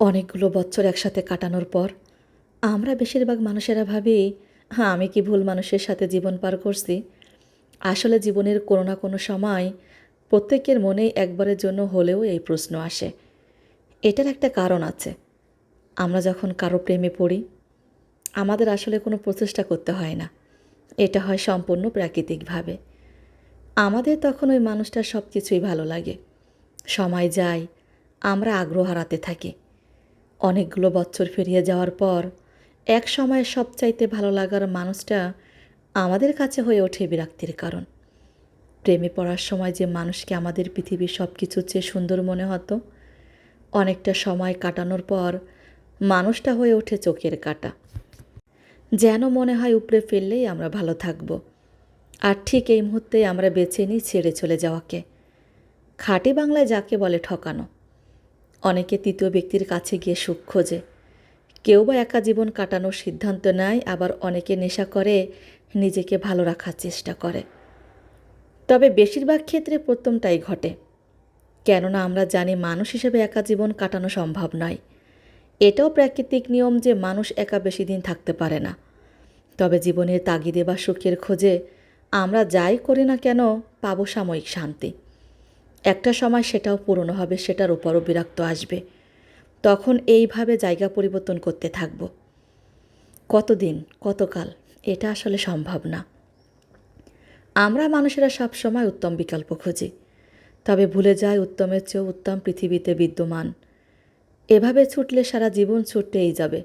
অনেকগুলো বছর একসাথে কাটানোর পর, আমরা বেশিরভাগ মানুষেরা ভাবি হ্যাঁ আমি কি ভুল মানুষের সাথে জীবন পার করছি? আসলে জীবনের কোনো না কোনো সময় প্রত্যেকের মনেই একবারের জন্য হলেও এই প্রশ্ন আসে। এটার একটা কারণ আছে। আমরা যখন কারও প্রেমে পড়ি, আমাদের আসলে কোনো প্রচেষ্টা করতে হয় না। এটা হয় সম্পূর্ণ প্রাকৃতিকভাবে। আমাদের তখন ওই মানুষটার সব কিছুই ভালো লাগে। সময় যায়, আমরা আগ্রহ হারাতে থাকি। অনেকগুলো বছর ফিরিয়ে যাওয়ার পর, এক সময় সবচাইতে ভালো লাগার মানুষটা আমাদের কাছে হয়ে ওঠে বিরক্তির কারণ। প্রেমে পড়ার সময় যে মানুষকে আমাদের পৃথিবীর সব কিছুর চেয়ে সুন্দর মনে হতো, অনেকটা সময় কাটানোর পর মানুষটা হয়ে ওঠে চোখের কাটা। যেন মনে হয় উপড়ে ফেললেই আমরা ভালো থাকব। আর ঠিক এই মুহূর্তে আমরা বেছে নিই ছেড়ে চলে যাওয়াকে। খাঁটি বাংলায় যাকে বলে ঠকানো। অনেকে তৃতীয় ব্যক্তির কাছে গিয়ে সুখ খোঁজে। কেউ বা একা জীবন কাটানোর সিদ্ধান্ত নেয়, আবার অনেকে নেশা করে, নিজেকে ভালো রাখার চেষ্টা করে। তবে বেশিরভাগ ক্ষেত্রে প্রথমটাই ঘটে। কেননা আমরা জানি মানুষ হিসেবে একা জীবন কাটানো সম্ভব নয়। এটাও প্রাকৃতিক নিয়ম যে মানুষ একা বেশি দিন থাকতে পারে না। তবে জীবনের তাগিদে বা সুখের খোঁজে আমরা যাই করি না কেন, পাবো সাময়িক শান্তি। একটা সময় সেটাও পুরনো হবে, সেটার উপরও বিরক্ত আসবে। তখন এইভাবে জায়গা পরিবর্তন করতে থাকব। কতদিন, কতকাল, এটা আসলে সম্ভব না। আমরা মানুষেরা সব সময় উত্তম বিকল্প খুঁজি। তবে ভুলে যায় উত্তমের চেয়েও উত্তম পৃথিবীতে বিদ্যমান। এভাবে ছুটলে সারা জীবন ছুটতেই যাবে।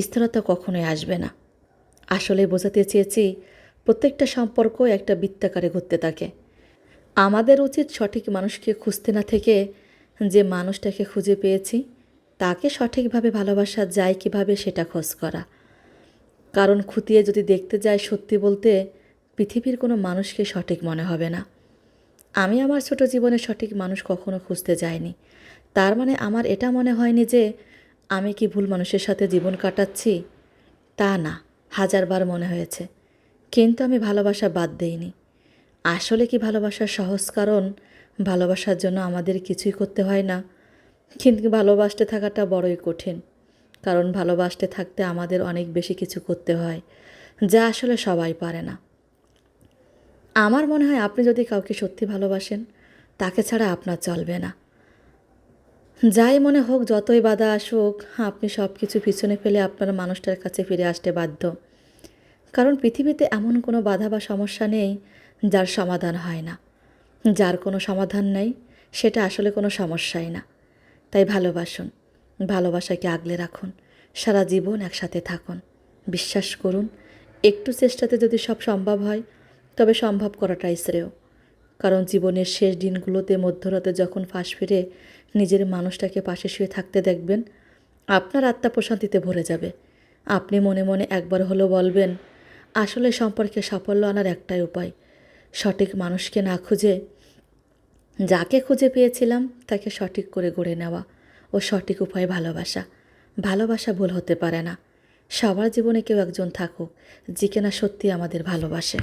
স্থিরতা কখনোই আসবে না। আসলে বোঝাতে চেয়েছি, প্রত্যেকটা সম্পর্ক একটা বৃত্তাকারে ঘুরতে থাকে। আমাদের উচিত সঠিক মানুষকে খুঁজতে না থেকে যে মানুষটাকে খুঁজে পেয়েছি, তাকে সঠিকভাবে ভালোবাসা যায় কীভাবে সেটা খোঁজ করা। কারণ খুঁতিয়ে যদি দেখতে যায় সত্যি বলতে, পৃথিবীর কোনো মানুষকে সঠিক মনে হবে না। আমি আমার ছোট জীবনে সঠিক মানুষ কখনো খুঁজতে যাইনি। তার মানে আমার এটা মনে হয়নি যে, আমি কি ভুল মানুষের সাথে জীবন কাটাচ্ছি? তা না, হাজারবার মনে হয়েছে। কিন্তু আমি ভালোবাসা বাদ দেইনি। আসলে কি ভালোবাসার সহজ কারণ? ভালোবাসার জন্য আমাদের কিছুই করতে হয় না। কিন্তু ভালোবাসতে থাকাটা বড়ই কঠিন। কারণ ভালোবাসতে থাকতে আমাদের অনেক বেশি কিছু করতে হয়, যা আসলে সবাই পারে না। আমার মনে হয় আপনি যদি কাউকে সত্যি ভালোবাসেন, তাকে ছাড়া আপনার চলবে না। যাই মনে হোক, যতই বাধা আসুক, আপনি সব কিছু পিছনে ফেলে আপনার মানুষটার কাছে ফিরে আসতে বাধ্য। কারণ পৃথিবীতে এমন কোনো বাধা বা সমস্যা নেই যার সমাধান হয় না। যার কোনো সমাধান নেই, সেটা আসলে কোনো সমস্যাই না। তাই ভালোবাসুন। ভালোবাসাকে আগলে রাখুন। সারা জীবন একসাথে থাকুন। বিশ্বাস করুন, একটু চেষ্টাতে যদি সব সম্ভব হয়, তবে সম্ভব করাটাই শ্রেয়। কারণ জীবনের শেষ দিনগুলোতে, মধ্যরাতে যখন ফাঁস ফিরে নিজের মানুষটাকে পাশে শুয়ে থাকতে দেখবেন, আপনার আত্মা প্রশান্তিতে ভরে যাবে। আপনি মনে মনে একবার হলেও বলবেন, আসলে সম্পর্কে সাফল্য আনার একটাই উপায়। সঠিক মানুষকে না খুঁজে, যাকে খুঁজে পেয়েছিলাম তাকে সঠিক করে গড়ে নেওয়া ও সঠিক উপায়ে ভালোবাসা। ভালোবাসা ভুল হতে পারে না। সবার জীবনে কেউ একজন থাকুক, যে কিনা সত্যি আমাদের ভালোবাসে।